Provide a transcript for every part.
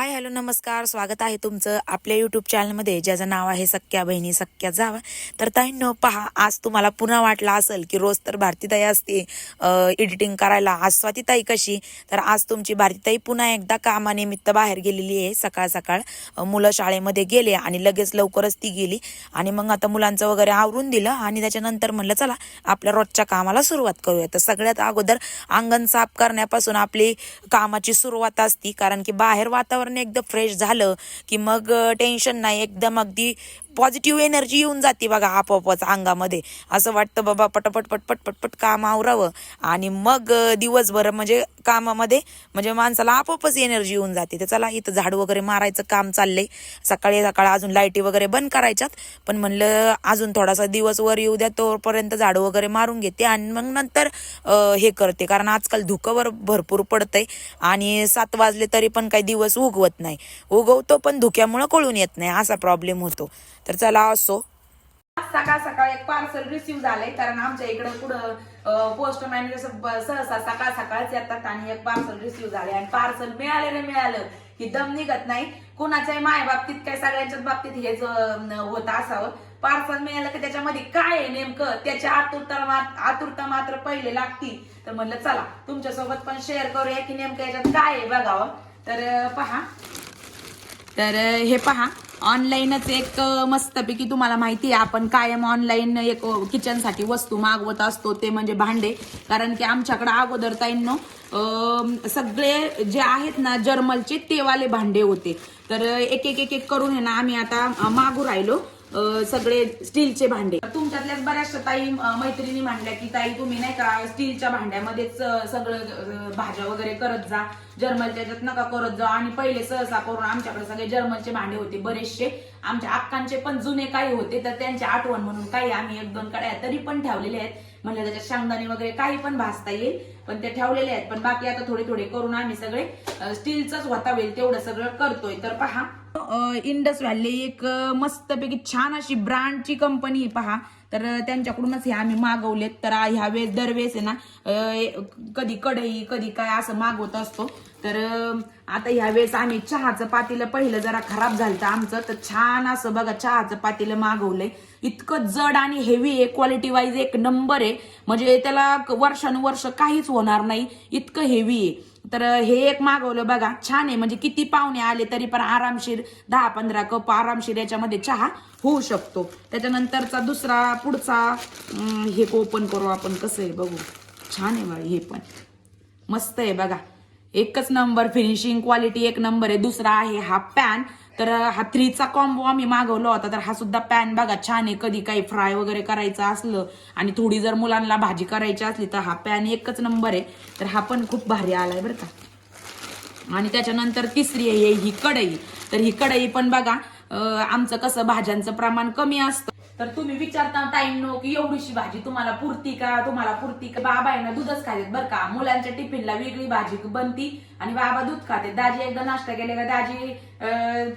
Hi hello नमस्कार. स्वागत आहे तुमचं आपल्या युट्यूब चॅनलमध्ये ज्याचं नाव आहे सख्या बहिणी सख्या जावा. तर ताईंनो पहा आज तुम्हाला पुन्हा वाटलं असेल की रोज तर भारतीताई असते एडिटिंग करायला. आज स्वातीताई कशी? तर आज तुमची भारतीताई पुन्हा एकदा कामानिमित्त बाहेर गेलेली आहे. सकाळ सकाळ मुलं शाळेमध्ये गेले आणि लगेच लवकरच ती गेली. आणि मग आता मुलांचं वगैरे आवरून दिलं आणि त्याच्यानंतर म्हणलं चला आपल्या रोजच्या कामाला सुरुवात करूया. तर सगळ्यात अगोदर अंगण साफ करण्यापासून आपली कामाची सुरुवात असती. कारण की बाहेर वातावरण एकदम फ्रेश झालं की मग टेन्शन नाही. एकदम अगदी पॉझिटिव्ह एनर्जी येऊन जाते बघा आपोआपच अंगामध्ये. असं वाटतं बाबा पटपट पटपट पटपट काम आवरावं. आणि मग दिवसभर म्हणजे कामामध्ये म्हणजे माणसाला आपोआपच एनर्जी येऊन जाते. तर चला इथं झाडू वगैरे मारायचं काम चाललंय. सकाळी सकाळी अजून लाईटी वगैरे बंद करायच्यात. पण म्हणलं अजून थोडासा दिवस वर येऊ द्या तोपर्यंत झाडू वगैरे मारून घेते. आणि मग नंतर हे करते. कारण आजकाल धुकंवर भरपूर पडतंय. आणि सात वाजले तरी पण काही दिवस उगवत नाही. उगवतो पण धुक्यामुळं कळून येत नाही. असा प्रॉब्लेम होतो. तर चला असो. सकाळ सकाळ एक पार्सल रिसिव्ह झालंय कारण आमच्या इकडे पुढं पोस्टमॅन सहसा सकाळ सकाळच येतात आणि एक पार्सल रिसिव्ह झाले आणि पार्सल मिळालं ना मिळालं की दम निघत नाही. कुणाच्याही माय बाबतीत काय सगळ्यांच्याच बाबतीत हेच होत असावं. पार्सल मिळालं की त्याच्यामध्ये काय आहे नेमकं? त्याची आतुरता आतुरता मात्र पहिले लागती तर म्हणलं चला तुमच्यासोबत पण शेअर करूया की नेमकं याच्यात काय आहे बघावं. तर पहा. तर हे पहा. ऑनलाईनच एक मस्तपैकी तुम्हाला माहिती आहे आपण कायम ऑनलाईन एक किचनसाठी वस्तू मागवत असतो ते म्हणजे भांडे. कारण की आमच्याकडे अगोदर ताईंनो सगळे जे आहेत ना जर्मलचे तेवाले भांडे होते. तर एक एक एक एक करून आहे ना आम्ही आता मागू राहिलो. सगळे स्टीलचे भांडे. तुमच्यातल्याच बऱ्याचशा ताई मैत्रिणी म्हणल्या की ताई तुम्ही नाही का स्टीलच्या भांड्यामध्येच सगळं भाज्या वगैरे करत जा. जर्मलच्या याच्यात नका करत जा. आणि पहिले सहसा करून आमच्याकडे सगळे जर्मलचे भांडे होते बरेचसे आमच्या अक्कांचे पण जुने काही होते तर त्यांची आठवण म्हणून काही आम्ही एक दोन कड्या तरी पण ठेवलेले आहेत. म्हणजे त्याच्यात शेंगदाणे वगैरे काही पण भाजता येईल. पण ते ठेवलेले आहेत. पण बाकी आता थोडे थोडे करून आम्ही सगळे अं, स्टीलचंच होता होईल तेवढं सगळं करतोय. तर पहा. इंडस व्हॅली एक मस्तपैकी छान अशी ब्रँडची कंपनी पहा. तर त्यांच्याकडूनच हे आम्ही मागवलेत. तर ह्या वेळेस दरवेळेस आहे ना कधी कढई कधी काय असं मागवत असतो. तर आता ह्या वेळेस आम्ही चहाचं पातीलं पहिलं जरा खराब झालं आमचं. तर छान असं बघा चहाचं पातीलं मागवलंय. इतकं जड आणि हेवी आहे क्वालिटी वाईज एक नंबर आहे. म्हणजे त्याला वर्षानुवर्ष काहीच होणार नाही. इतकं हेवी आहे. तर हे एक मागवलं बघा. छान आहे. म्हणजे किती पाहुणे आले तरी पण आरामशीर दहा पंधरा कप आरामशीर याच्यामध्ये चहा होऊ शकतो. त्याच्यानंतरचा दुसरा पुढचा हे ओपन करू आपण. कसं आहे बघू. छान आहे बघा हे पण. मस्त आहे बघा. एकच नंबर फिनिशिंग क्वालिटी एक नंबर आहे दुसरा आहे हा पॅन तर हा थ्रीचा कॉम्बो आम्ही मागवला होता तर हा सुद्धा पॅन बघा छान आहे. कधी काही फ्राय वगैरे करायचं असलं आणि थोडी जर मुलांना भाजी करायची असली तर हा पॅन एकच नंबर आहे. तर हा पण खूप भारी आलाय बरं का. आणि त्याच्यानंतर तिसरी आहे ही कढई. तर ही कढई पण बघा आमचं कसं भाज्यांचं प्रमाण कमी असतं. तर तुम्ही विचारता टाइम नो की एवढीशी भाजी तुम्हाला पुरती का? तुम्हाला पुरती का? बाबा आहे ना दूधच खातात बरं का? मुलांच्या टिफिनला वेगळी भाजी बनती आणि बाबा दूध खाते. दाजी एकदा नाश्ता केले का? दाजी अं,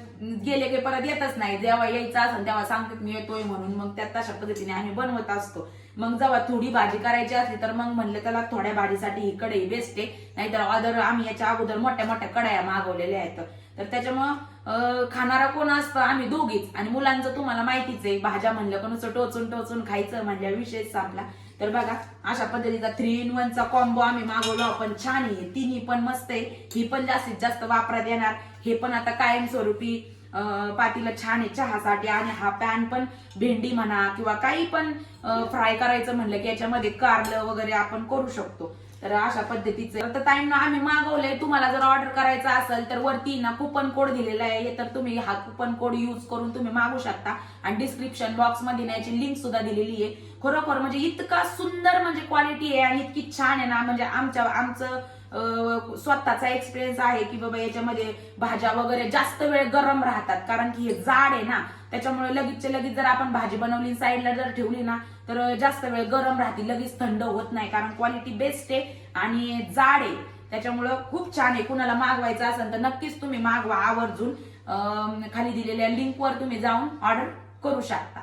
गेले की परत येतच नाही. जेव्हा यायचं असेल तेव्हा सांगतात मी येतोय म्हणून. मग त्या तशा पद्धतीने आम्ही बनवत असतो. मग जेव्हा थोडी भाजी करायची असली तर मग म्हणलं त्याला थोड्या भाजीसाठी ही कढई बेस्ट आहे नाहीतर अदर आम्ही याच्या अगोदर मोठ्या मोठ्या कढया मागवलेल्या आहेत. तर त्याच्यामुळं खाणारा कोण असतं? आम्ही दोघीच. आणि मुलांचं तुम्हाला माहितीच आहे भाज्या म्हणलं कोण टोचून टोचून खायचं म्हणल्या विशेष संपला. तर बघा अशा पद्धतीचा थ्री इन वनचा कॉम्बो आम्ही मागवलो. पण छान आहे. तिन्ही पण मस्त आहे. ही पण जास्तीत जास्त वापरात येणार. हे पण आता कायमस्वरूपी पातीला छान आहे चहासाठी आणि हा पॅन पण भेंडी म्हणा किंवा काही पण फ्राय करायचं म्हणलं की याच्यामध्ये कारलं वगैरे आपण करू शकतो. तर अशा पद्धतीचं. तर ताईंना आम्ही मागवलंय तुम्हाला जर ऑर्डर करायचं असेल तर वरती ना कुपन कोड दिलेला आहे तर तुम्ही हा कुपन कोड यूज करून तुम्ही मागू शकता. आणि डिस्क्रिप्शन बॉक्समध्ये ना याची लिंक सुद्धा दिलेली आहे. खरोखर म्हणजे इतका सुंदर म्हणजे क्वालिटी आहे आणि इतकी छान आहे ना म्हणजे आमच्या आमचं स्वतःचा एक्सपिरियन्स आहे की बाबा याच्यामध्ये भाज्या वगैरे जास्त वेळ गरम राहतात. कारण की हे जाड आहे ना त्याच्यामुळे लगेचच्या लगेच जर आपण भाजी बनवली साईडला जर ठेवली ना तर जास्त वेळ गरम राहते लगेच थंड होत नाही. कारण क्वालिटी बेस्ट आहे आणि जाड आहे. त्याच्यामुळं खूप छान आहे. कुणाला मागवायचं असेल तर नक्कीच तुम्ही मागवा आवर्जून. खाली दिलेल्या लिंकवर तुम्ही जाऊन ऑर्डर करू शकता.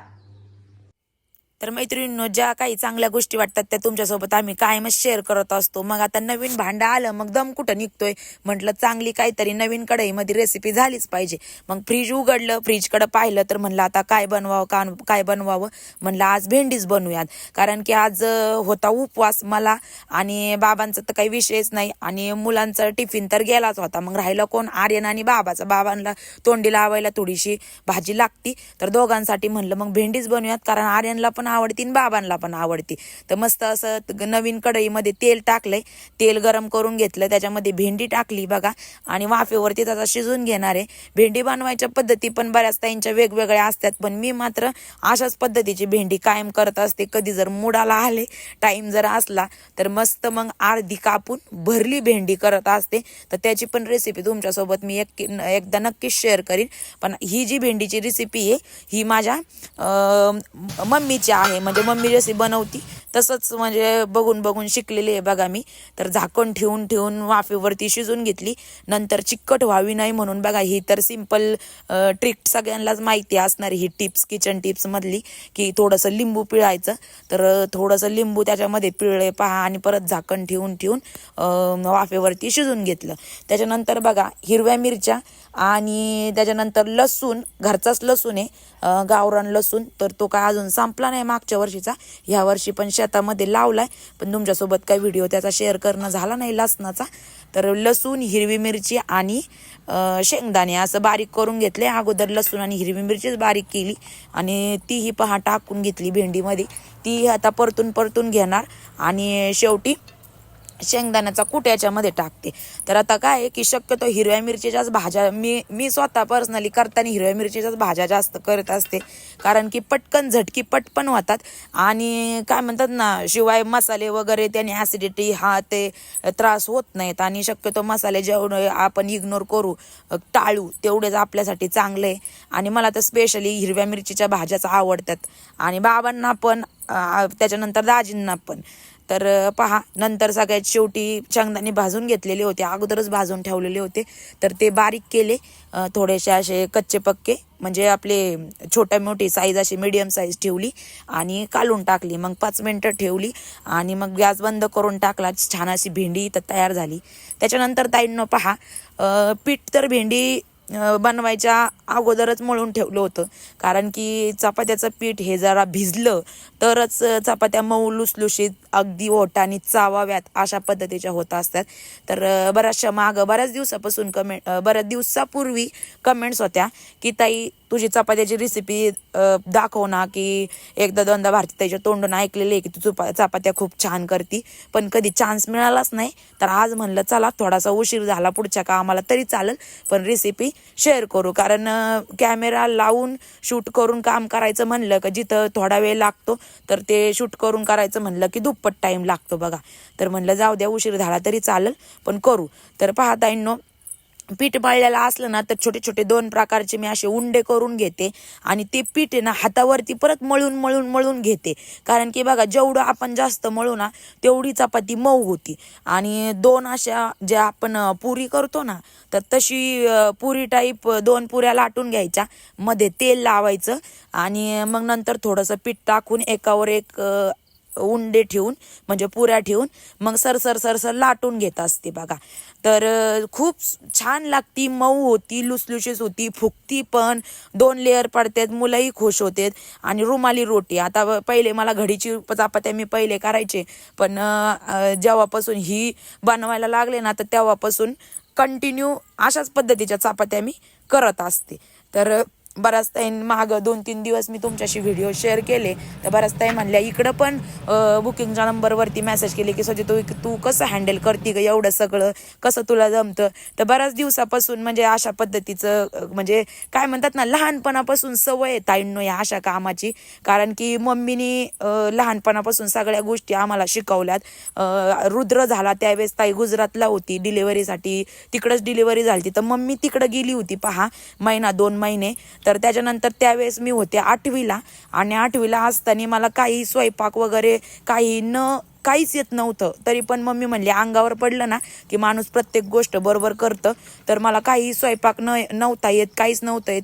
तर मैत्रिणींनो ज्या काही चांगल्या गोष्टी वाटतात त्या तुमच्यासोबत आम्ही कायमच शेअर करत असतो. मग आता नवीन भांडं आलं मग दम कुठं निघतोय? म्हटलं चांगली काहीतरी नवीन कढईमध्ये रेसिपी झालीच पाहिजे. मग फ्रीज उघडलं फ्रीजकडं पाहिलं तर म्हणलं आता काय बनवावं का काय बनवावं? म्हणलं आज भेंडीच बनवूयात. कारण की आज होता उपवास मला आणि बाबांचा तर काही विषयच नाही आणि मुलांचा टिफिन तर गेलाच होता. मग राहिलं कोण? आर्यन आणि बाबाचा. बाबांना तोंडी लावायला थोडीशी भाजी लागती. तर दोघांसाठी म्हणलं मग भेंडीच बनवूयात. कारण आर्यनला पण आवडती आणि बाबांना पण आवडती. तर मस्त असं नवीन कढईमध्ये तेल टाकलंय. तेल गरम करून घेतलं. त्याच्यामध्ये भेंडी टाकली बघा. आणि वाफेवरती त्याचा शिजून घेणार आहे. भेंडी बनवायच्या पद्धती पण बऱ्याच ताईंच्या वेगवेगळ्या असतात. पण मी मात्र अशाच पद्धतीची भेंडी कायम करत असते. कधी जर मुडाला आले टाईम जर असला तर मस्त मग अर्धी कापून भरली भेंडी करत असते. तर त्याची पण रेसिपी तुमच्यासोबत मी एक एकदा नक्कीच शेअर करीन. पण ही जी भेंडीची रेसिपी आहे ही माझ्या मम्मीच्या मम्मीची आहे. म्हणजे मम्मी जशी बनवती तसंच म्हणजे बघून बघून शिकलेली आहे बघा मी. तर झाकण ठेवून ठेवून वाफेवरती शिजून घेतली. नंतर चिकट व्हावी नाही म्हणून बघा ही तर सिंपल ट्रिक सगळ्यांनाच माहिती असणारी ही टिप्स किचन टिप्समधली की थोडंसं लिंबू पिळायचं. तर थोडंसं लिंबू त्याच्यामध्ये पिळले पहा आणि परत झाकण ठेवून ठेवून वाफेवरती शिजून घेतलं. त्याच्यानंतर बघा हिरव्या मिरच्या आणि त्याच्यानंतर लसूण घरचाच लसूण आहे गावरान लसूण तर तो काय अजून संपला नाही मागच्या वर्षीचा. ह्या वर्षी पण शेतामध्ये लावलाय पण तुमच्यासोबत काही व्हिडिओ त्याचा शेअर करणं झाला नाही लसणाचा. तर लसूण हिरवी मिरची आणि शेंगदाणे असं बारीक करून घेतले. अगोदर लसूण आणि हिरवी मिरचीच बारीक केली आणि तीही पहा टाकून घेतली भेंडीमध्ये. ती आता परतून परतून घेणार आणि शेवटी शेंगदाण्याचा कूट याच्यामध्ये टाकते. तर आता काय आहे की शक्यतो हिरव्या मिरचीच्याच भाज्या मी मी स्वतः पर्सनली करताना हिरव्या मिरचीच्याच भाज्या जास्त करत असते. कारण की पटकन झटकी पटपण होतात आणि काय म्हणतात ना शिवाय मसाले वगैरे त्याने ॲसिडिटी हा ते त्रास होत नाहीत. आणि शक्यतो मसाले जेवढे आपण इग्नोर करू टाळू तेवढेच आपल्यासाठी चांगलं आहे. आणि मला तर स्पेशली हिरव्या मिरचीच्या भाज्याच आवडतात. आणि बाबांना पण त्याच्यानंतर दाजींना पण. तर पहा नंतर सगळ्यात शेवटी शेंगदाणे भाजून घेतलेले होते. अगोदरच भाजून ठेवलेले होते. तर ते बारीक केले थोडेसे असे कच्चे पक्के म्हणजे आपले छोट्या मोठी साईज अशी मिडियम साईज ठेवली आणि कालून टाकली. मग पाच मिनटं ठेवली आणि मग गॅस बंद करून टाकला. छान अशी भेंडी तर तयार झाली. त्याच्यानंतर ताईंनो पहा पीठ तर भेंडी बनवायच्या अगोदरच मळून ठेवलं होतं. कारण की चपात्याचं पीठ हे जरा भिजलं तरच चपात्या मऊ लुसलुशीत अगदी ओटाने चावाव्यात अशा पद्धतीच्या होत असतात. तर बऱ्याचशा मागं बऱ्याच दिवसापासून कमेंट बऱ्याच दिवसापूर्वी कमेंट्स होत्या की ताई तुझी चपात्याची रेसिपी दाखव ना की एकदा दोनदा भारती त्याच्या तोंडून ऐकलेले की तू चुपा चपात्या खूप छान करती. पण कधी चान्स मिळालाच नाही तर आज म्हणलं चला थोडासा उशीर झाला पुढच्या कामाला तरी चालेल पण रेसिपी शेअर करू. कारण कॅमेरा लावून शूट करून काम करायचं म्हणलं का जिथं थोडा वेळ लागतो तर ते शूट करून करायचं म्हणलं की दुप्पट टाईम लागतो बघा. तर म्हणलं जाऊ द्या उशीर झाला तरी चालेल पण करू. तर पाहता येईन पीठ मळलेलं असलं ना तर छोटे छोटे दोन प्रकारचे मी असे उंडे करून घेते. आणि ते पीठ ना हातावरती परत मळून मळून मळून घेते. कारण की बघा जेवढं आपण जास्त मळू ना तेवढी चपाती मऊ होती. आणि दोन अशा ज्या आपण पुरी करतो ना तर तशी पुरी टाईप दोन पुऱ्या लाटून घ्यायच्या. मध्ये तेल लावायचं. आणि मग नंतर थोडंसं पीठ टाकून एकावर एक उंडे ठेवून म्हणजे पुऱ्या ठेवून मग सरसर सरसर लाटून घेत असते बघा. तर खूप छान लागती मऊ होती लुसलुशीस होती फुगती पण. दोन लेअर पडतात मुलंही खुश होतात. आणि रुमाली रोटी आता पहिले मला घडीची चपात्या मी पहिले करायचे पण जेव्हापासून ही बनवायला लागले ना तर तेव्हापासून कंटिन्यू अशाच पद्धतीच्या चपात्या मी करत असते. तर बराच बऱ्याच ताई मागं दोन तीन दिवस मी तुमच्याशी व्हिडिओ शेअर केले. तर बऱ्याच ताई म्हणल्या इकडं पण बुकिंगच्या नंबरवरती मेसेज केले की सजे तू तू कसं हँडल करते ग एवढं सगळं? कसं तुला जमतं? तर बऱ्याच दिवसापासून म्हणजे अशा पद्धतीचं म्हणजे काय म्हणतात ना लहानपणापासून सवय आहे ताईंनो या अशा कामाची. कारण की मम्मीनी लहानपणापासून सगळ्या गोष्टी आम्हाला शिकवल्यात. रुद्र झाला त्यावेळेस ताई गुजरातला होती डिलिव्हरीसाठी तिकडंच डिलिव्हरी झाली तर मम्मी तिकडं गेली होती पहा महिना दोन महिने. तर त्याच्यानंतर त्यावेळेस मी होते आठवीला. आणि आठवीला असताना मला काही स्वयंपाक वगैरे काही न काहीच येत नव्हतं. तरी पण मम्मी म्हणली अंगावर पडलं ना की माणूस प्रत्येक गोष्ट बरोबर करतं. तर मला काही स्वयंपाक न नव्हता येत काहीच नव्हतं येत.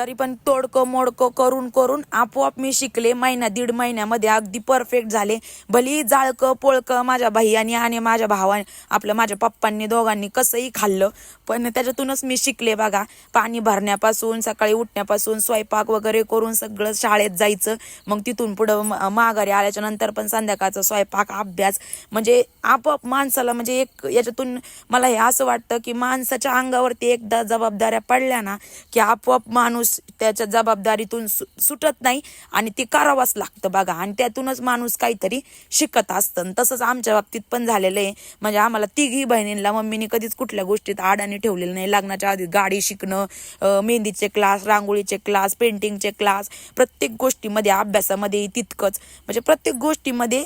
तरी पण तोडकं मोडकं करून करून आपोआप मी शिकले. महिना दीड महिन्यामध्ये अगदी परफेक्ट झाले. भली जाळकं पोळकं माझ्या भाई आणि माझ्या भावाने आपलं माझ्या पप्पांनी दोघांनी कसंही खाल्लं. पण त्याच्यातूनच मी शिकले बघा. पाणी भरण्यापासून सकाळी उठण्यापासून स्वयंपाक वगैरे करून सगळं शाळेत जायचं. मग तिथून पुढं म- माघारी आल्याच्यानंतर पण संध्याकाळचा स्वयंपाक अभ्यास. म्हणजे आपोआप माणसाला म्हणजे एक याच्यातून मला हे असं वाटतं की माणसाच्या अंगावरती एकदा जबाबदाऱ्या पडल्या ना की आपोआप माणूस त्याच्या जबाबदारीतून सु- सुटत नाही आणि ते करावंच लागतं बघा. आणि त्यातूनच माणूस काहीतरी शिकत असतं. आणि तसंच आमच्या बाबतीत पण झालेलं आहे. म्हणजे आम्हाला तिघी बहिणींना मम्मीने कधीच कुठल्या गोष्टीत आडाने ठेवलेलं नाही. लग्नाच्या आधी गाडी शिकणं मेहंदीचे क्लास रांगोळीचे क्लास पेंटिंगचे क्लास प्रत्येक गोष्टीमध्ये अभ्यासामध्ये तितकंच. म्हणजे प्रत्येक गोष्टीमध्ये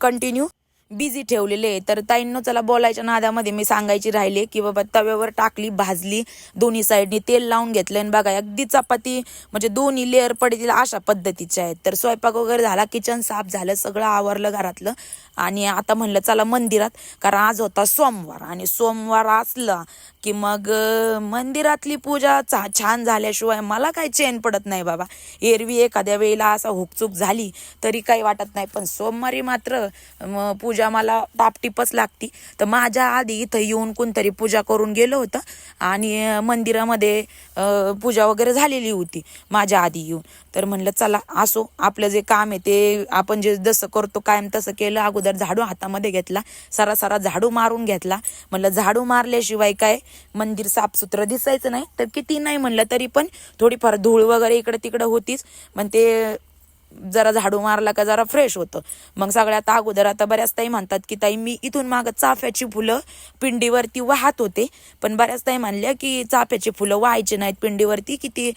कंटिन्यू बिझी ठेवलेले आहे तर ताईंनो चला बोलायच्या नादामध्ये मी सांगायची राहिले की बाबा तव्यावर टाकली भाजली दोन्ही साईडनी तेल लावून घेतलं आणि बघा अगदी चपाती म्हणजे दोन्ही लेअर पडतील अशा पद्धतीच्या आहेत. तर स्वयंपाक वगैरे झाला किचन साफ झालं सगळं आवरलं घरातलं. आणि आता म्हणलं चला मंदिरात कारण आज होता सोमवार. आणि सोमवार असला की मग मंदिरातली पूजा चा- छान झाल्याशिवाय मला काही चेन पडत नाही बाबा. एरवी एखाद्या वेळेला असा हुकचूक झाली तरी काही वाटत नाही. पण सोमवारी मात्र पूजा पूजा मला टापटीपच लागती. तर माझ्या आधी इथं येऊन कोणतरी पूजा करून गेलं होतं. आणि मंदिरामध्ये पूजा वगैरे झालेली होती माझ्या आधी येऊन. तर म्हणलं चला असो. आपलं जे काम आहे ते आपण जे जसं करतो कायम तसं केलं. अगोदर झाडू हातामध्ये घेतला. सारा सारा झाडू मारून घेतला. म्हणलं झाडू मारल्याशिवाय काय? मंदिर साफसुथरं दिसायचं नाही. तर किती नाही म्हणलं तरी पण थोडीफार धूळ वगैरे इकडं तिकडं होतीच. पण ते जरा झाडू मारला का जरा फ्रेश होतं. मग सगळ्यात अगोदर आता बऱ्याच ताई म्हणतात की ताई मी इथून मागं चाफ्याची फुलं पिंडीवरती वाहत होते. पण बऱ्याच ताई म्हणल्या की चाफ्याची फुलं व्हायचे नाहीत पिंडीवरती. किती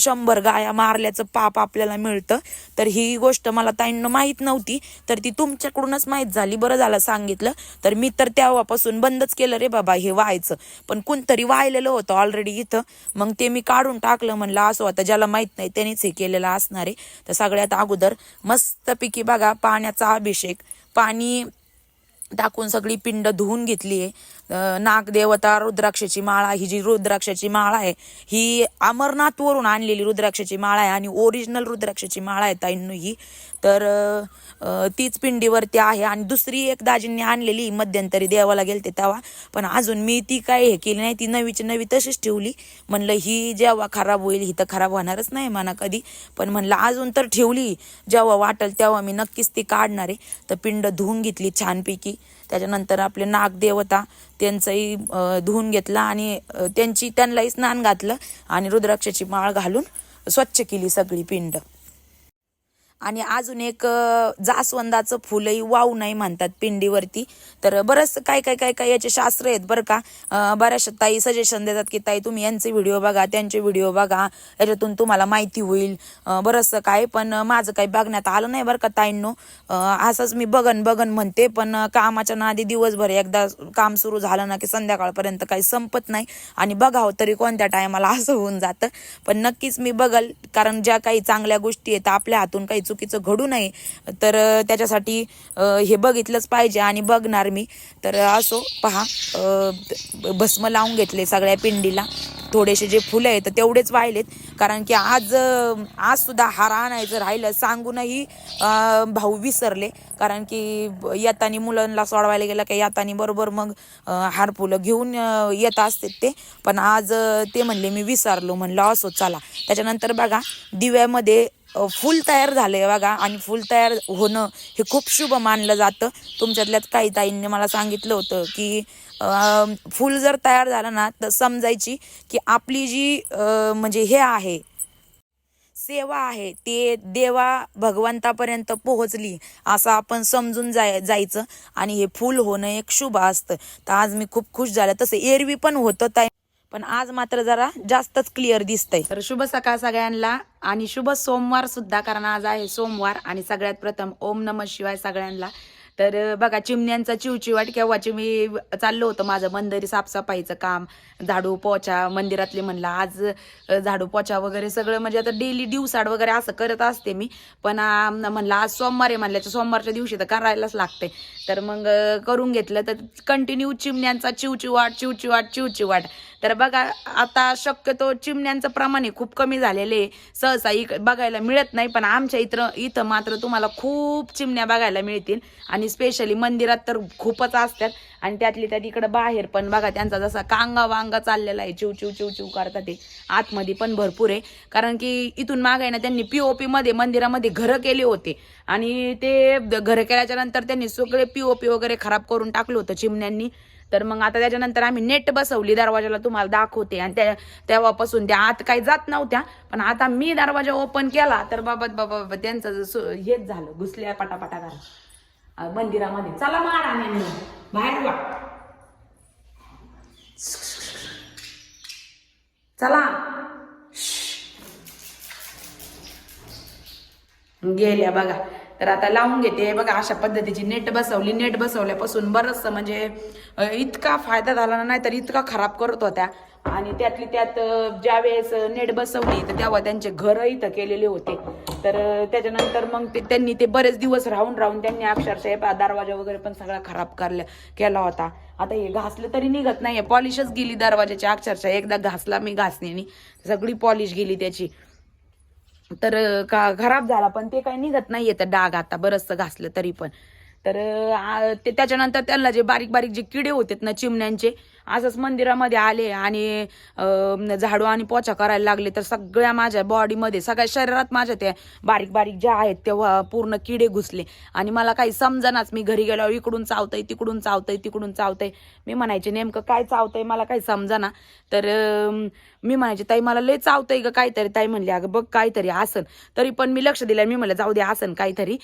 शंभर गाया मारल्याचं पाप आपल्याला मिळतं. तर ही गोष्ट मला ताईंना माहीत नव्हती. तर ती तुमच्याकडूनच माहीत झाली बरं झालं सांगितलं. तर मी तर तेव्हापासून बंदच केलं रे बाबा हे व्हायचं. पण कोणतरी वाहिलेलं होतं ऑलरेडी इथं. मग ते मी काढून टाकलं म्हणलं असं होतं ज्याला माहीत नाही त्यानेच हे केलेलं असणार आहे. तर सगळ्यात अगोदर मस्तपैकी बघा पाण्याचा अभिषेक. पाणी टाकून सगळी पिंड धुवून घेतली आहे नागदेवता रुद्राक्षाची माळा ही जी रुद्राक्षाची माळा आहे ही अमरनाथवरून आणलेली रुद्राक्षाची माळा आहे आणि ओरिजिनल रुद्राक्षाची माळा आहे ताईंनो ही. तर तीच पिंडीवरती आहे आणि दुसरी एक दाजींनी आणलेली मध्यंतरी देवाला गेलते तेव्हा. पण अजून मी ती काय हे केली नाही ती नवीची नवी तशीच ठेवली. म्हणलं ही जेव्हा खराब होईल ही तर खराब होणारच नाही म्हणा कधी. पण म्हणलं अजून तर ठेवली जेव्हा वाटेल तेव्हा मी नक्कीच ती काढणार. आहे तर पिंड धुवून घेतली छानपैकी. त्याच्यानंतर आपले नागदेवता त्यांचंही धुवून घेतला आणि त्यांची त्यांनाही स्नान घातलं आणि रुद्राक्षाची माळ घालून स्वच्छ केली सगळी पिंड. आणि अजून एक जास्वंदाचं फुलही वाऊ नाही म्हणतात पिंडीवरती. तर बरंच काय काय काय काय याचे शास्त्र आहेत बरं का. बऱ्याचशा ताई सजेशन देतात की ताई तुम्ही यांचे व्हिडिओ बघा त्यांचे व्हिडिओ बघा. याच्यातून तुम्हाला माहिती होईल. बरंचसं काय पण माझं काही बघण्यात आलं नाही बरं का ताईंनो. असंच मी बघन बघन म्हणते पण कामाच्या नादी दिवसभर एकदा काम सुरू झालं ना की संध्याकाळपर्यंत काही संपत नाही. आणि बघावं तरी कोणत्या टायमाला असं होऊन जातं. पण नक्कीच मी बघल कारण ज्या काही चांगल्या गोष्टी आहेत आपल्या हातून काही चुकीचं घडू नये. तर त्याच्यासाठी हे बघितलंच पाहिजे आणि बघणार मी. तर असो पहा भस्म लावून घेतले सगळ्या पिंडीला. थोडेसे जे फुलं आहेत तेवढेच वाहिलेत. कारण की आज आज सुद्धा हार आणायचं राहिलं सांगूनही भाऊ विसरले. कारण की ब- येतानी मुलांना सोडवायला गेलं की येतानी बरोबर मग हार फुलं घेऊन येत असते ते. पण आज ते म्हणले मी विसरलो. म्हणलं असो चला. त्याच्यानंतर बघा दिव्यामध्ये फुल तयार झालंय बघा आणि फुल तयार होणं हे खूप शुभ मानलं जातं. तुमच्यातल्याच काही ताईंनी मला सांगितलं होतं की फूल फुल जर तयार झालं ना तर समजायची की आपली जी म्हणजे हे आहे सेवा आहे ते देवा भगवंतापर्यंत पोहोचली असं आपण समजून जाय जायचं आणि हे फुल होणं एक शुभ असतं. तर आज मी खूप खुश झालं. तसं एरवी पण होतं ताई. पण आज मात्र जरा जास्तच क्लिअर दिसतंय. तर शुभ सकाळ सगळ्यांना आणि शुभ सोमवार सुद्धा कारण आज आहे सोमवार आणि सगळ्यात प्रथम ओम नम शिवाय सगळ्यांना. तर बघा चिमण्यांचा चिवचिवाट केव्हाची मी चाललो होतं माझं मंदिर साफसफाईचं काम झाडू पोछा मंदिरातले म्हणलं आज झाडू पोछा वगैरे सगळं म्हणजे आता डेली दिवसाड वगैरे असं करत असते मी. पण म्हणलं आज सोमवार आहे म्हणल्याच्या सोमवारच्या दिवशी तर करायलाच लागते. तर मग करून घेतलं तर कंटिन्यू चिमण्यांचा चिवचिवाट चिवचिवाट चिवचिवाट. तर बघा आता शक्यतो चिमण्यांचं प्रमाण हे खूप कमी झालेले आहे. सहसा इक बघायला मिळत नाही पण आमच्या इथं इथं मात्र तुम्हाला खूप चिमण्या बघायला मिळतील. आणि आणि स्पेशली मंदिरात तर खूपच असतात. आणि त्यातली त्यात इकडं बाहेर पण बघा त्यांचा जसा कांगा वांगा चाललेला आहे चिव चिव चिव चिव करतात ते. आतमध्ये पण भरपूर आहे. कारण की इथून मागे ना त्यांनी पीओपी मध्ये मंदिरामध्ये घरं केले होते. आणि ते घरं केल्याच्यानंतर त्यांनी सगळे पी ओ पी वगैरे खराब करून टाकलं होतं चिमण्यांनी. तर मग आता त्याच्यानंतर आम्ही नेट बसवली दरवाजाला तुम्हाला दाखवते. आणि त्या तेव्हापासून त्या आत काही जात नव्हत्या. पण आता मी दरवाजा ओपन केला तर बाबा बाबा त्यांचं हेच झालं घुसल्या पटापटा घाल मंदिरामध्ये. चला मारा नेमणं. बाहेर वा चला. गेल्या बघा. तर आता लावून घेते. बघा अशा पद्धतीची नेट बसवली. नेट बसवल्यापासून बरंचसं म्हणजे इतका फायदा झाला ना नाही तर इतका खराब करत होत्या. आणि त्यातली त्यात ज्यावेळेस नेट बसवली तर तेव्हा त्यांचे घर इथं केलेले होते. तर त्याच्यानंतर मग ते त्यांनी ते बरेच दिवस राहून राहून त्यांनी अक्षरशः दरवाजा वगैरे पण सगळा खराब करल्या केला होता. आता हे घासलं तरी निघत नाही पॉलिशच गेली दरवाजाची. अक्षरशः एकदा घासला मी घासण्यानी सगळी पॉलिश गेली त्याची. तर का खराब झाला पण ते काही निघत नाहीये तर डाग आता बरंचसं घासलं तरी पण. तर आ- ते त्याच्यानंतर त्यांना जे बारीक बारीक जे किडे होते ना चिमण्यांचे असंच मंदिरामध्ये आले आणि झाडू आणि पोछा करायला लागले तर सगळ्या माझ्या बॉडीमध्ये सगळ्या शरीरात माझ्या त्या बारीक बारीक ज्या आहेत तेव्हा पूर्ण किडे घुसले. आणि मला काही समजनाच मी घरी गेल्यावर इकडून चावतंय तिकडून चावतंय तिकडून चावतंय. मी म्हणायचे नेमकं काय चावतंय मला काही समजना. तर मी म्हणायचे ताई मला लय चावतंय ग काहीतरी. ताई म्हणली अगं बघ काहीतरी आसन. तरी पण मी लक्ष दिलं मी म्हणलं जाऊ दे आसन काहीतरी.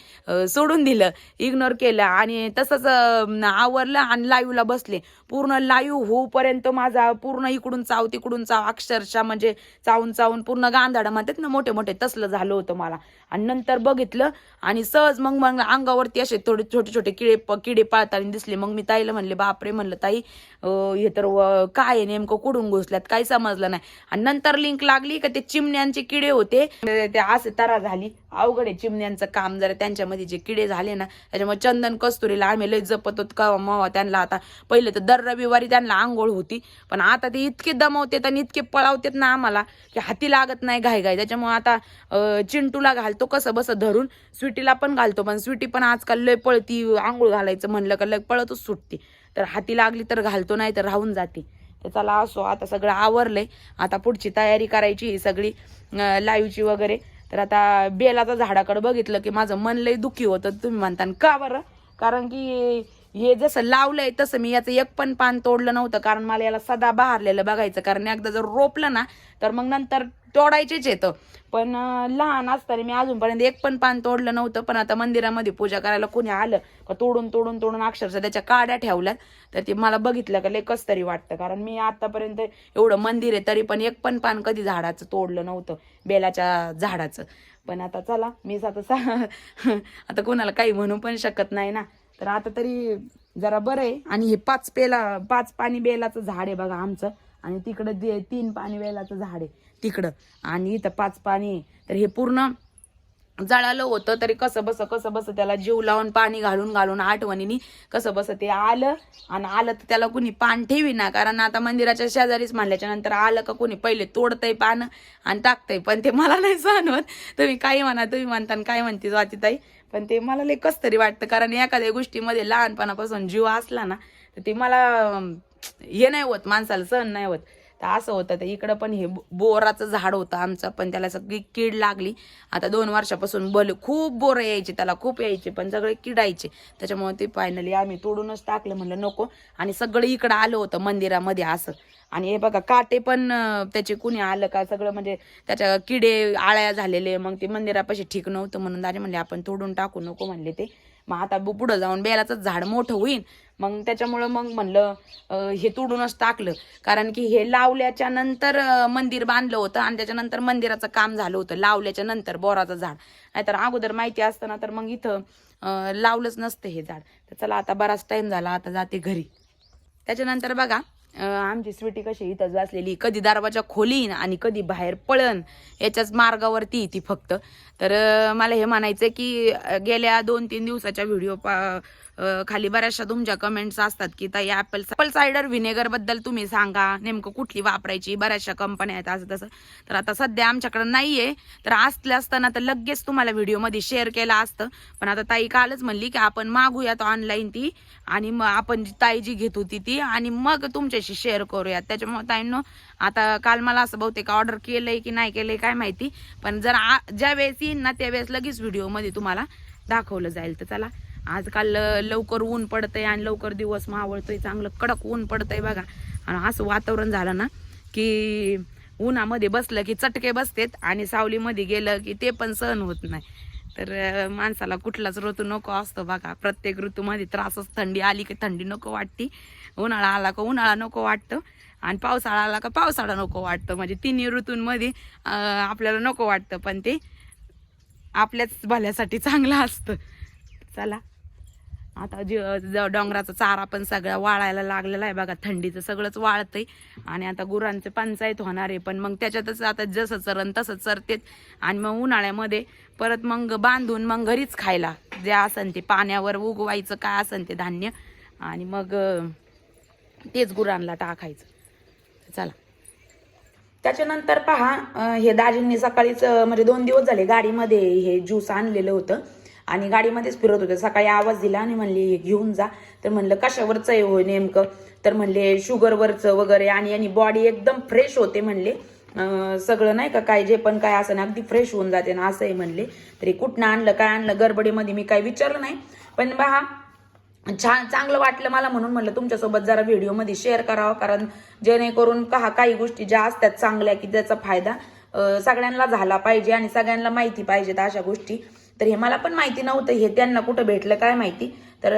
सोडून दिलं इग्नोर केलं आणि तसंच आवरलं आणि लाईव्हला बसले. पूर्ण लाईव्ह होऊपर्यंत माझा पूर्ण इकडून चाव तिकडून चाव अक्षरशः म्हणजे चावून चावून पूर्ण गांधाडा म्हणतात ना मोठे मोठे तसलं झालं होतं मला. आणि नंतर बघितलं आणि सहज मग मग अंगावरती असे थोडे छोटे छोटे किडे किडे पाळताना दिसले. मग मी ताईला म्हणले बापरे म्हणलं ताई हे तर काय आहे नेमकं? कुडून घुसल्यात? काही समजलं नाही. आणि नंतर लिंक लागली का ते चिमण्यांचे किडे होते. ते असे तरा झाली. अवघड आहे चिमण्यांचं काम. जरा त्यांच्यामध्ये जे किडे झाले ना त्याच्यामुळे चंदन कस्तुरीला आम्ही लय जपत होत का मवा त्यांना आता. पहिले तर दर रविवारी त्यांना आंघोळ होती. पण आता ते इतके दमवतात आणि इतके पळावतात ना आम्हाला की हाती लागत नाही घाई घाई त्याच्यामुळे आता चिंटूला चिंटूला घालतो कसं बसं धरून स्वीटीला पण घालतो. पण स्वीटी पण आजकाल लय पळती आंघोळ घालायचं म्हणलं का लय पळतच सुटते. तर हाती लागली तर घालतो नाही तर राहून जाते. तर चला असो आता सगळं आवरलंय. आता पुढची तयारी करायची ही सगळी लाईव्हची वगैरे. तर आता बेलाचं झाडाकडे बघितलं की माझं मन लय दुखी होतं तुम्ही म्हणता का बरं? कारण की हे जसं लावलंय तसं मी याचं एक पण पान तोडलं नव्हतं. कारण मला याला सदा बहारलेलं बघायचं. कारण एकदा जर रोपलं ना तर मग नंतर तोडायचेच येतं पण लहान असताना मी अजूनपर्यंत एक पण पान तोडलं नव्हतं पण आता मंदिरामध्ये पूजा करायला कोणी आलं का तोडून तोडून तोडून अक्षरशः त्याच्या काड्या ठेवल्यात. तर ते मला बघितलं का लेकच तरी वाटतं कारण मी आतापर्यंत एवढं मंदिर आहे तरी पण एक पण पान कधी झाडाचं तोडलं नव्हतं बेलाच्या झाडाचं. पण आता चला मीच आता सा आता कोणाला काही म्हणू पण शकत नाही ना. तर आता तरी जरा बरं आहे. आणि हे पाच पेला पाच पाणी बेलाचं झाड आहे बघा आमचं. आणि तिकडं जे तीन पाणी बेलाचं झाड आहे. तिकडं. आणि इथं पाच पाणी तर हे पूर्ण जळालं होतं तरी कसं बस कसं बस त्याला जीव लावून पाणी घालून घालून आठवणीने कसं बस ते आलं. आणि आलं तर त्याला कुणी पान ठेवी ना कारण आता मंदिराच्या शेजारीच म्हणल्याच्या नंतर आलं का कोणी पहिले तोडतंय पानं आणि टाकतंय. पण ते मला नाही जाणवत. तुम्ही काही म्हणा तुम्ही म्हणता आणि काय म्हणते स्वातीताई. पण ते मला लय कस तरी वाटतं कारण एखाद्या गोष्टीमध्ये लहानपणापासून जीव असला ना तर ते मला हे नाही होत माणसाला सहन नाही होत. तर असं होतं. तर इकडं पण हे बो- बोराचं झाड होतं आमचं पण त्याला सगळी कीड लागली. आता दोन वर्षापासून बल खूप बोरं यायचे त्याला खूप यायचे पण सगळे किडायचे. त्याच्यामुळे ते फायनली आम्ही तोडूनच टाकलं म्हणलं नको. आणि सगळं इकडं आलं होतं मंदिरामध्ये असं. आणि हे बघा काटे पण त्याचे कुणी आलं का सगळं म्हणजे त्याच्या किडे आळ्या झालेले मग ते मंदिरापाशी ठीक नव्हतं म्हणून दाजी म्हणले आपण तोडून टाकू नको म्हणले ते. मग आता पुढं जाऊन बेलाचं झाड मोठं होईल मग त्याच्यामुळं मग म्हणलं हे तोडूनच टाकलं. कारण की हे लावल्याच्या नंतर मंदिर बांधलं होतं आणि त्याच्यानंतर मंदिराचं काम झालं होतं लावल्याच्या नंतर बोराचं झाड. नाहीतर अगोदर माहिती असतं ना तर मग इथं लावलंच नसतं हे झाड. तर चला आता बराच टाईम झाला आता जाते घरी. त्याच्यानंतर बघा आमची स्वीटी कशी इथंच बसलेली कधी दरवाजा खोलीन आणि कधी बाहेर पळन याच्याच मार्गावरती ती फक्त. तर मला हे म्हणायचं की गेल्या दोन तीन दिवसाच्या व्हिडिओ पा खाली बऱ्याचशा तुमच्या कमेंट्स असतात की ताई ॲपल ॲपल सायडर व्हिनेगरबद्दल तुम्ही सांगा. नेमकं कुठली वापरायची? बऱ्याचशा कंपन्या आहेत असं तसं. तर आता सध्या आमच्याकडे नाहीये. तर असलं असताना तर लगेच तुम्हाला व्हिडिओमध्ये शेअर केलं असतं. पण आता ताई कालच म्हणली की आपण मागूयात ऑनलाईन ती आणि मग आपण जी ताई जी घेत होती ती आणि मग तुमच्याशी शेअर करूयात. त्याच्यामुळे ताईंनो आता काल मला असं बहुतेक ऑर्डर केलंय की नाही केलंय काय माहिती. पण जर आ- ज्या वेळेस येईन ना त्यावेळेस लगेच व्हिडिओमध्ये तुम्हाला दाखवलं जाईल. तर चला आजकाल लवकर ऊन पडतंय आणि लवकर दिवस मावळतोय चांगलं कडक ऊन पडतंय बघा. आणि असं वातावरण झालं ना की उन्हामध्ये बसलं की चटके बसतेत आणि सावलीमध्ये गेलं की ते पण सहन होत नाही. तर माणसाला कुठलाच ऋतू नको असतो बघा. प्रत्येक ऋतूमध्ये त्रासच थंडी आली की थंडी नको वाटती. उन्हाळा आला का उन्हाळा नको वाटतं. आणि पावसाळा आला का पावसाळा नको वाटतं. म्हणजे तिन्ही ऋतूंमध्ये आपल्याला नको वाटतं. पण ते आपल्याच भल्यासाठी चांगलं असतं. चला. आता जे ज- डोंगराचा चारा पण सगळा वाळायला लागलेला आहे बघा थंडीचं सगळंच वाळतंय. आणि आता गुरांचे पंचायत होणार आहे पण मग त्याच्यातच आता जसं चरण तसं चरतेत. आणि मग उन्हाळ्यामध्ये परत मग बांधून मग घरीच खायला. जे असन ते पाण्यावर उगवायचं काय असन ते धान्य. आणि मग तेच गुरांना टाकायचं. चला. त्याच्यानंतर पहा हे दाजींनी सकाळीच म्हणजे दोन दिवस झाले गाडीमध्ये हे ज्यूस आणलेलं होतं. आणि गाडीमध्येच फिरत होते. सकाळी आवाज दिला आणि म्हणले हे घेऊन जा. तर म्हणलं कशावरचं आहे हो नेमकं? तर म्हणले शुगरवरचं वगैरे. आणि आणि बॉडी एकदम फ्रेश होते म्हणले. सगळं नाही का काय जे पण काय असं ना अगदी फ्रेश होऊन जाते ना असं आहे म्हणले. तरी कुठनं आणलं काय आणलं गडबडीमध्ये मी काय विचारलं नाही. पण बहा छान चांगलं वाटलं मला म्हणून म्हणलं तुमच्यासोबत जरा व्हिडिओमध्ये शेअर करावं कारण जेणेकरून का काही गोष्टी ज्या असतात चांगल्या की त्याचा फायदा सगळ्यांना झाला पाहिजे आणि सगळ्यांना माहिती पाहिजेत अशा गोष्टी. तर हे मला पण माहिती नव्हतं हे त्यांना कुठं भेटलं काय माहिती. तर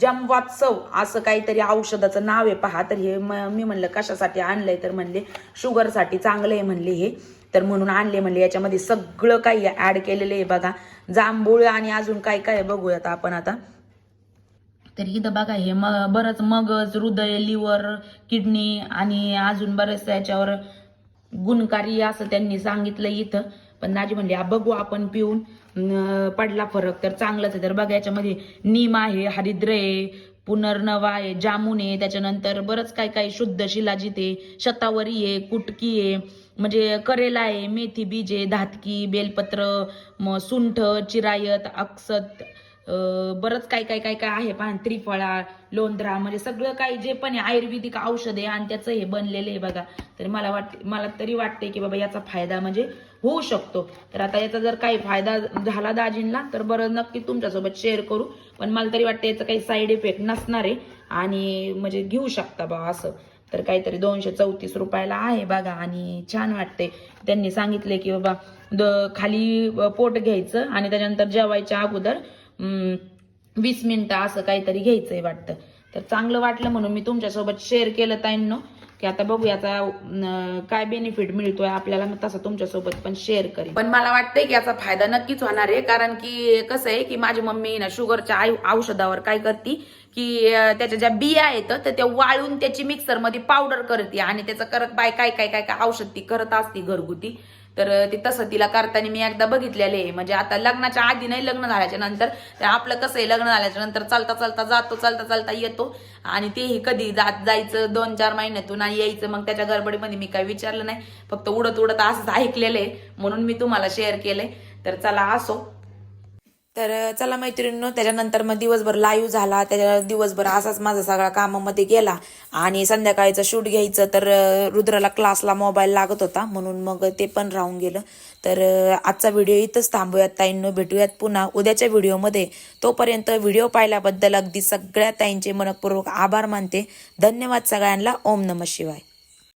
जमवात्सव असं काहीतरी औषधाचं नाव आहे पहा. तर हे मी म्हणलं कशासाठी आणलंय? तर म्हणले शुगरसाठी चांगलं आहे म्हणले हे. तर म्हणून आणले म्हणले याच्यामध्ये सगळं काही ऍड केलेलं आहे बघा. जांभूळ आणि अजून काय काय बघूयात आपण आता. तर इथं बघा हे म बरंच मगज हृदय लिव्हर किडनी आणि अजून बरेच याच्यावर गुणकारी असं त्यांनी सांगितलं इथं. पण नाजी म्हणले बघू आपण पिऊन. पडला फरक तर चांगलंच आहे. तर बघा याच्यामध्ये नीम आहे हरिद्र आहे पुनर्नवा आहे जामुन आहे त्याच्यानंतर बरंच काय काय शुद्ध शिलाजीत आहे शतावरी आहे कुटकी आहे म्हणजे करेला आहे मेथी बीज आहे धातकी बेलपत्र मग सुंठ चिरायत अक्षत बरंच काय काय काय काय आहे पान त्रिफळा लोंधरा म्हणजे सगळं काही जे पण आहे आयुर्वेदिक औषध आहे आणि त्याचं हे बनलेलं आहे बघा. तर मला वाटते मला तरी वाटते की बाबा याचा फायदा म्हणजे होऊ शकतो. तर आता याचा जर काही फायदा झाला दाजींना तर बरं नक्की तुमच्यासोबत शेअर करू. पण मला तरी वाटतं याचा काही साईड इफेक्ट नसणार आहे. आणि म्हणजे घेऊ शकता बा असं. तर काहीतरी दोनशे चौतीस रुपयाला आहे बघा आणि छान वाटते त्यांनी सांगितले की बाबा द खाली पोट घ्यायचं आणि त्याच्यानंतर जेवायच्या अगोदर वीस मिनिटं असं काहीतरी घ्यायचंय वाटतं. तर चांगलं वाटलं म्हणून मी तुमच्यासोबत शेअर केलं ताईंनो की आता बघू याचा काय बेनिफिट मिळतोय आपल्याला मग तसं तुमच्यासोबत पण शेअर करेन. पण मला वाटतंय की याचा फायदा नक्कीच होणार आहे कारण की कसं आहे की माझी मम्मी ना शुगरच्या औषधावर काय करते की त्याच्या ज्या बिया आहेत तर त्या वाळून त्याची मिक्सरमध्ये पावडर करते आणि त्याचं करत बाय काय काय काय काय औषध ती करत असते घरगुती. तर ते तसं तिला करताना मी एकदा बघितलेले आहे. म्हणजे आता लग्नाच्या आधी नाही लग्न झाल्याच्यानंतर तर आपलं कसं आहे लग्न झाल्याच्यानंतर चालता चालता जातो चालता चालता येतो. आणि तेही कधी जात जायचं दोन चार महिन्यातून आणि यायचं मग त्याच्या गडबडीमध्ये मी काही विचारलं नाही. फक्त उडत उडत असंच ऐकलेलं आहे. म्हणून मी तुम्हाला शेअर केलंय. तर चला असो. तर चला मैत्रिणींनो त्याच्यानंतर मग दिवसभर लाईव्ह झाला. त्याच्या दिवसभर असाच माझा सगळा कामामध्ये गेला. आणि संध्याकाळचं शूट घ्यायचं. तर रुद्राला क्लासला मोबाईल लागत होता. म्हणून मग ते पण राहून गेलं. तर आजचा व्हिडिओ इथंच थांबूयात ताईंनो. भेटूयात पुन्हा उद्याच्या व्हिडिओमध्ये तोपर्यंत व्हिडिओ पाहिल्याबद्दल अगदी सगळ्या ताईंचे मनपूर्वक आभार मानते. धन्यवाद सगळ्यांना. ओम नम शिवाय.